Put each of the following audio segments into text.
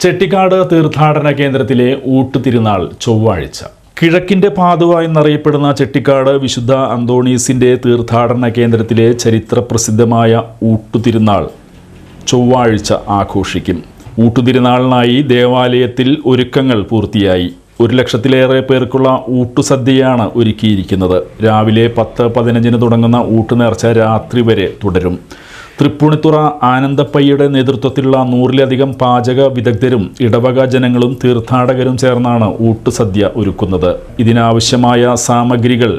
ചെട്ടിക്കാട് തീർത്ഥാടന കേന്ദ്രത്തിലെ ഊട്ടുതിരുനാൾ ചൊവ്വാഴ്ച. കിഴക്കിന്റെ പാതുവ എന്നറിയപ്പെടുന്ന ചെട്ടിക്കാട് വിശുദ്ധ അന്തോണീസിന്റെ തീർത്ഥാടന കേന്ദ്രത്തിലെ ചരിത്ര ചരിത്രപ്രസിദ്ധമായ ഊട്ടുതിരുനാൾ ചൊവ്വാഴ്ച ആഘോഷിക്കും. ഊട്ടുതിരുനാളിനായി ദേവാലയത്തിൽ ഒരുക്കങ്ങൾ പൂർത്തിയായി. ഒരു ലക്ഷത്തിലേറെ പേർക്കുള്ള ഊട്ടുസദ്യയാണ് ഒരുക്കിയിരിക്കുന്നത്. രാവിലെ പത്ത് പതിനഞ്ചിന് തുടങ്ങുന്ന ഊട്ടുനേർച്ച രാത്രി വരെ തുടരും. തൃപ്പൂണിത്തുറ ആനന്ദപ്പയ്യയുടെ നേതൃത്വത്തിലുള്ള നൂറിലധികം പാചക വിദഗ്ധരും ഇടവക ജനങ്ങളും തീർത്ഥാടകരും ചേർന്നാണ് ഊട്ടുസദ്യ ഒരുക്കുന്നത്. ഇതിനാവശ്യമായ സാമഗ്രികൾ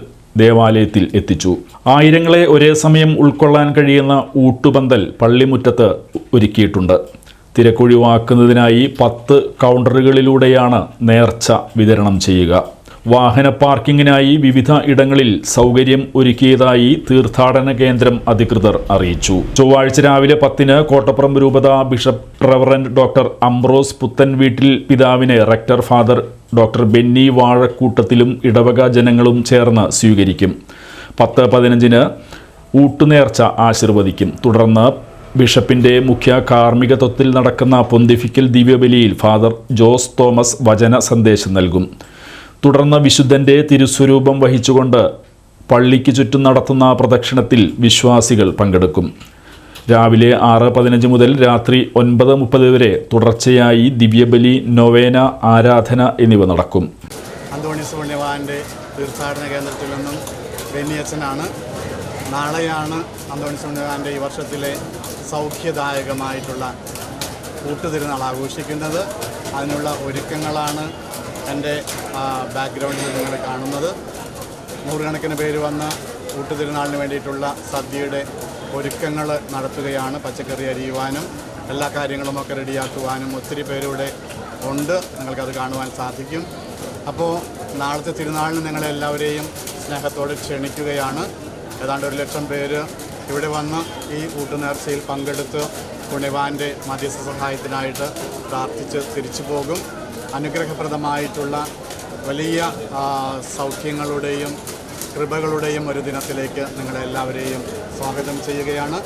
ദേവാലയത്തിൽ എത്തിച്ചു. ആയിരങ്ങളെ ഒരേ സമയം ഉൾക്കൊള്ളാൻ കഴിയുന്ന ഊട്ടുപന്തൽ പള്ളിമുറ്റത്ത് ഒരുക്കിയിട്ടുണ്ട്. തിരക്കൊഴിവാക്കുന്നതിനായി പത്ത് കൗണ്ടറുകളിലൂടെയാണ് നേർച്ച വിതരണം ചെയ്യുക. വാഹന പാർക്കിങ്ങിനായി വിവിധ ഇടങ്ങളിൽ സൗകര്യം ഒരുക്കിയതായി തീർത്ഥാടന കേന്ദ്രം അധികൃതർ അറിയിച്ചു. ചൊവ്വാഴ്ച രാവിലെ പത്തിന് കോട്ടപ്പുറം രൂപത ബിഷപ്പ് റവറന്റ് ഡോക്ടർ അംബ്രോസ് പുത്തൻ വീട്ടിൽ പിതാവിനെ റെക്ടർ ഫാദർ ഡോക്ടർ ബെന്നി വാഴക്കൂട്ടത്തിലും ഇടവക ജനങ്ങളും ചേർന്ന് സ്വീകരിക്കും. പത്ത് പതിനഞ്ചിന് ഊട്ടുനേർച്ച ആശീർവദിക്കും. തുടർന്ന് ബിഷപ്പിന്റെ മുഖ്യ കാർമ്മികത്വത്തിൽ നടക്കുന്ന പൊന്തിഫിക്കൽ ദിവ്യബലിയിൽ ഫാദർ ജോസ് തോമസ് വചന സന്ദേശം നൽകും. തുടർന്ന് വിശുദ്ധന്റെ തിരുസ്വരൂപം വഹിച്ചുകൊണ്ട് പള്ളിക്ക് ചുറ്റും നടത്തുന്ന പ്രദക്ഷിണത്തിൽ വിശ്വാസികൾ പങ്കെടുക്കും. രാവിലെ ആറ് പതിനഞ്ച് മുതൽ രാത്രി ഒൻപത് മുപ്പത് വരെ തുടർച്ചയായി ദിവ്യബലി നൊവേന ആരാധന എന്നിവ നടക്കും. തീർത്ഥാടന കേന്ദ്രത്തിൽ നിന്നും ബെന്നിയച്ചനാണ്. നാളെയാണ് അന്തോണി പുണ്യവാന്റെ ഈ വർഷത്തിലെ സൗഖ്യദായകമായിട്ടുള്ള കൂട്ടുതിരുന്നാൾ ആഘോഷിക്കുന്നത്. അതിനുള്ള ഒരുക്കങ്ങളാണ് എന്റെ ബാക്ക്ഗ്രൗണ്ടിൽ നിങ്ങൾ കാണുന്നത്. നൂറുകണക്കിന് പേര് വന്ന് കൂട്ടുതിരുനാളിന് വേണ്ടിയിട്ടുള്ള സദ്യയുടെ ഒരുക്കങ്ങൾ നടത്തുകയാണ് പച്ചക്കറി അരിയുവാനും എല്ലാ കാര്യങ്ങളുമൊക്കെ റെഡിയാക്കുവാനും ഒത്തിരി പേരുടെ ഉണ്ട്. നിങ്ങൾക്കത് കാണുവാൻ സാധിക്കും. അപ്പോൾ നാളത്തെ തിരുനാളിന് നിങ്ങളെല്ലാവരെയും സ്നേഹത്തോടെ ക്ഷണിക്കുകയാണ്. ഏതാണ്ട് ഒരു ലക്ഷം പേര് ഇവിടെ വന്ന് ഈ കൂട്ടുനേർച്ചയിൽ പങ്കെടുത്ത് പുണ്യവാന്റെ മധ്യസ്ഥ സഹായത്തിനായിട്ട് പ്രാർത്ഥിച്ച് തിരിച്ചു പോകും. അനുഗ്രഹപ്രദമായിട്ടുള്ള വലിയ സൗഖ്യങ്ങളുടെയും കൃപകളുടെയും ഒരു ദിനത്തിലേക്ക് നിങ്ങളെല്ലാവരെയും സ്വാഗതം ചെയ്യുകയാണ്.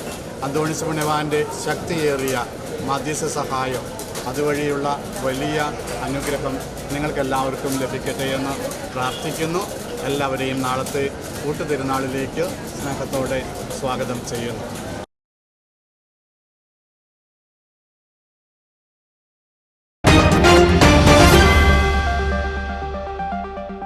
അന്തോണിസ് പുണ്യവാന്റെ ശക്തിയേറിയ മധ്യസ്ഥ സഹായം അതുവഴിയുള്ള വലിയ അനുഗ്രഹം നിങ്ങൾക്കെല്ലാവർക്കും ലഭിക്കട്ടെ എന്ന് പ്രാർത്ഥിക്കുന്നു. എല്ലാവരെയും നാളത്തെ കൂട്ടുതിരുന്നാളിലേക്ക് സ്നേഹത്തോടെ സ്വാഗതം ചെയ്യുന്നു.